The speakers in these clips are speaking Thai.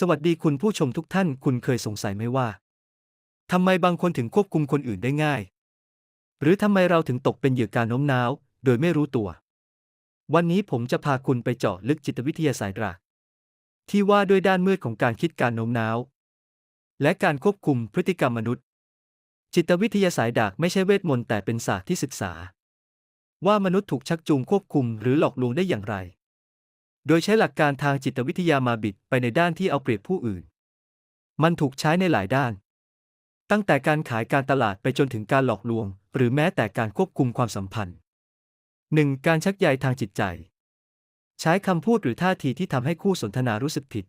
สวัสดีคุณผู้ชมทุกท่าน คุณเคยสงสัยไหมว่าทำไมบางคนถึงควบคุมคนอื่นได้ง่าย หรือทำไมเราถึงตกเป็นเหยื่อการโน้มน้าว โดยไม่รู้ตัว วันนี้ผมจะพาคุณไปเจาะลึกจิตวิทยาสายดราที่ว่าด้วยด้านมืดของการคิดการโน้มน้าว และการควบคุมพฤติกรรมมนุษย์ จิตวิทยาสายดากไม่ใช่เวทมนต์แต่เป็นศาสตร์ที่ศึกษา ว่ามนุษย์ถูกชักจูงควบคุมหรือหลอกลวงได้อย่างไร โดยใช้หลักการทางจิตวิทยามาบิดไปในด้านที่เอาเปรียบผู้อื่น มันถูกใช้ในหลายด้าน ตั้งแต่การขายการตลาดไปจนถึงการหลอกลวง หรือแม้แต่การควบคุมความสัมพันธ์ 1. การชักใยทางจิตใจ ใช้คำพูดหรือท่าทีที่ทำให้คู่สนทนารู้สึกผิด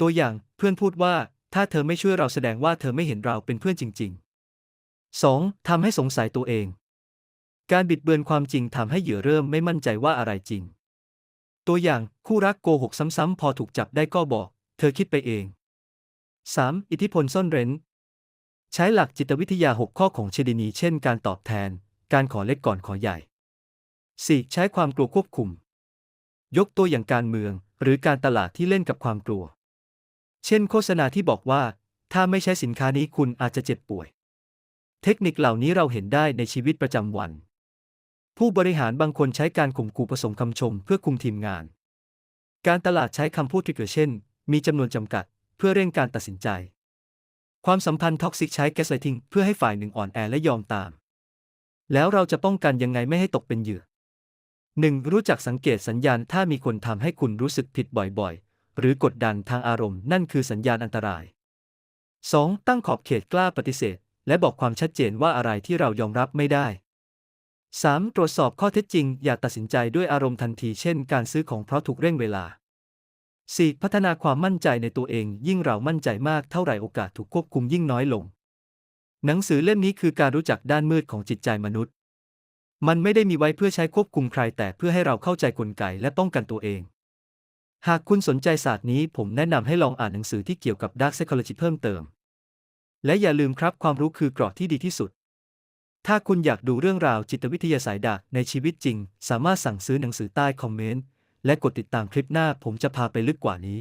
ตัวอย่างเพื่อนพูดว่า ถ้าเธอไม่ช่วยเราแสดงว่าเธอไม่เห็นเราเป็นเพื่อนจริง ๆ 2. ทำให้สงสัยตัวเอง การบิดเบือนความจริงทำให้เหยื่อเริ่มไม่มั่นใจว่าอะไรจริง ตัวอย่างคู่รักโกหกซ้ำๆพอถูกจับได้ก็บอก เธอคิดไปเอง 3. อิทธิพลซ่อนเร้น ใช้หลักจิตวิทยา 6 ข้อของเชดินี เช่น การตอบแทน การขอเล็กก่อนขอใหญ่ 4. ใช้ความกลัวควบคุม ยกตัวอย่างการเมือง หรือการตลาดที่เล่นกับความกลัว เช่น โฆษณาที่บอกว่า ถ้าไม่ใช้สินค้านี้คุณอาจจะเจ็บป่วย เทคนิคเหล่านี้เราเห็นได้ในชีวิตประจำวัน ผู้บริหารบางคนใช้การข่มขู่ผสมคำชมเพื่อคุมทีมงาน การตลาดใช้คำพูดทริกเกอร์เช่น มีจำนวนจำกัด เพื่อเร่งการตัดสินใจ ความสัมพันธ์ท็อกซิกใช้แกสไลทิงเพื่อให้ฝ่ายหนึ่งอ่อนแอและยอมตาม แล้วเราจะป้องกันยังไงไม่ให้ตกเป็นเหยื่อ 1. รู้จักสังเกตสัญญาณถ้ามีคนทำให้คุณรู้สึกผิดบ่อยๆ หรือกดดันทางอารมณ์นั่นคือสัญญาณอันตราย 2. ตั้งขอบเขตกล้าปฏิเสธ และบอกความชัดเจนว่าอะไรที่เรายอมรับไม่ได้ 3. ตรวจสอบข้อเท็จจริง อย่าตัดสินใจด้วยอารมณ์ทันทีเช่นการซื้อของเพราะถูกเร่งเวลา 4. พัฒนาความมั่นใจในตัวเอง ยิ่งเรามั่นใจมากเท่าไหร่โอกาสถูกควบคุมยิ่งน้อยลง หนังสือเล่มนี้คือการรู้จักด้านมืดของจิตใจมนุษย์ มันไม่ได้มีไว้เพื่อใช้ควบคุมใครแต่เพื่อให้เราเข้าใจกลไกและป้องกันตัวเอง หากคุณสนใจศาสตร์นี้ผมแนะนำให้ลองอ่านหนังสือที่เกี่ยวกับ Dark Psychology เพิ่มเติม และอย่าลืมครับความรู้คือเกราะที่ดีที่สุด ถ้าคุณอยากดูเรื่องราวจิตวิทยาสายดาร์กในชีวิตจริง สามารถสั่งซื้อหนังสือใต้คอมเมนต์ และกดติดตามคลิปหน้าผมจะพาไปลึกกว่านี้